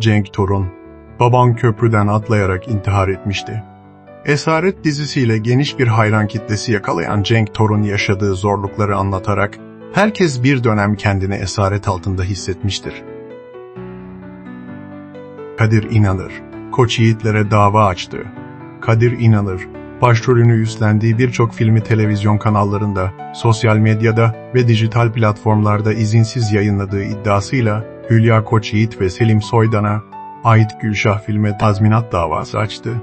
Cenk Torun, baban köprüden atlayarak intihar etmişti. Esaret dizisiyle geniş bir hayran kitlesi yakalayan Cenk Torun yaşadığı zorlukları anlatarak herkes bir dönem kendini esaret altında hissetmiştir. Kadir İnanır, Koç Yiğitlere dava açtı. Kadir İnanır, başrolünü üstlendiği birçok filmi televizyon kanallarında, sosyal medyada ve dijital platformlarda izinsiz yayınladığı iddiasıyla Hülya Koçyiğit ve Selim Soydan'a ait Gülşah filme tazminat davası açtı.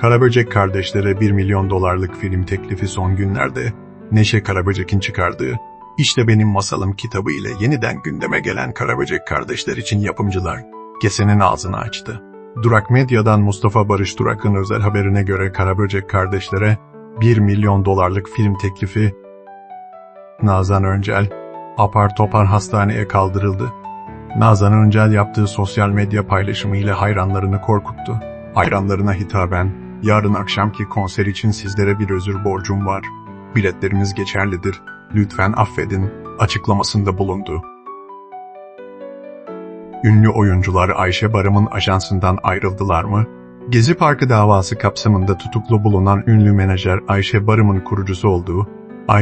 Karaböcek kardeşlere 1 milyon dolarlık film teklifi son günlerde Neşe Karaböcek'in çıkardığı İşte Benim Masalım kitabı ile yeniden gündeme gelen Karaböcek kardeşler için yapımcılar kesenin ağzını açtı. Durak Medya'dan Mustafa Barış Durak'ın özel haberine göre Karaböcek kardeşlere 1 milyon dolarlık film teklifi Nazan Öncel apar topar hastaneye kaldırıldı. Nazan Öncel yaptığı sosyal medya paylaşımıyla hayranlarını korkuttu. Hayranlarına hitaben, yarın akşamki konser için sizlere bir özür borcum var. Biletlerimiz geçerlidir. Lütfen affedin, açıklamasında bulundu. Ünlü oyuncular Ayşe Barım'ın ajansından ayrıldılar mı? Gezi Parkı davası kapsamında tutuklu bulunan ünlü menajer Ayşe Barım'ın kurucusu olduğu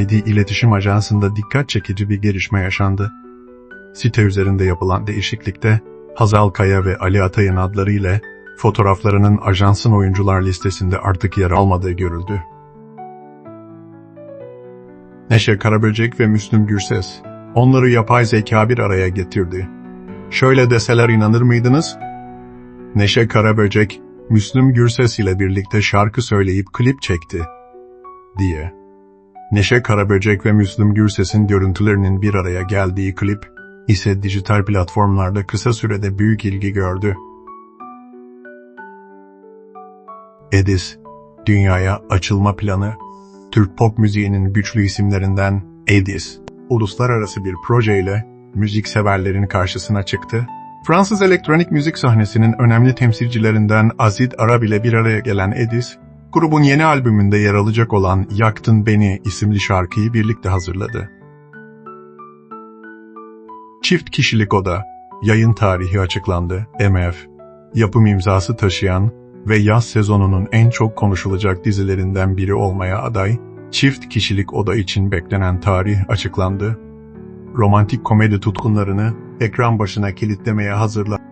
ID İletişim Ajansı'nda dikkat çekici bir gelişme yaşandı. Site üzerinde yapılan değişiklikte Hazal Kaya ve Ali Atay'ın adları ile fotoğraflarının ajansın oyuncular listesinde artık yer almadığı görüldü. Neşe Karaböcek ve Müslüm Gürses onları yapay zeka bir araya getirdi. Şöyle deseler inanır mıydınız? Neşe Karaböcek, Müslüm Gürses ile birlikte şarkı söyleyip klip çekti. diye. Neşe Karaböcek ve Müslüm Gürses'in görüntülerinin bir araya geldiği klip ise dijital platformlarda kısa sürede büyük ilgi gördü. Edis, dünyaya açılma planı, Türk pop müziğinin güçlü isimlerinden Edis, uluslararası bir projeyle müzik severlerin karşısına çıktı. Fransız elektronik müzik sahnesinin önemli temsilcilerinden Azid Arab ile bir araya gelen Edis, grubun yeni albümünde yer alacak olan Yaktın Beni isimli şarkıyı birlikte hazırladı. Çift kişilik oda, yayın tarihi açıklandı, MF, yapım imzası taşıyan ve yaz sezonunun en çok konuşulacak dizilerinden biri olmaya aday, çift kişilik oda için beklenen tarih açıklandı. Romantik komedi tutkunlarını ekran başına kilitlemeye hazırla.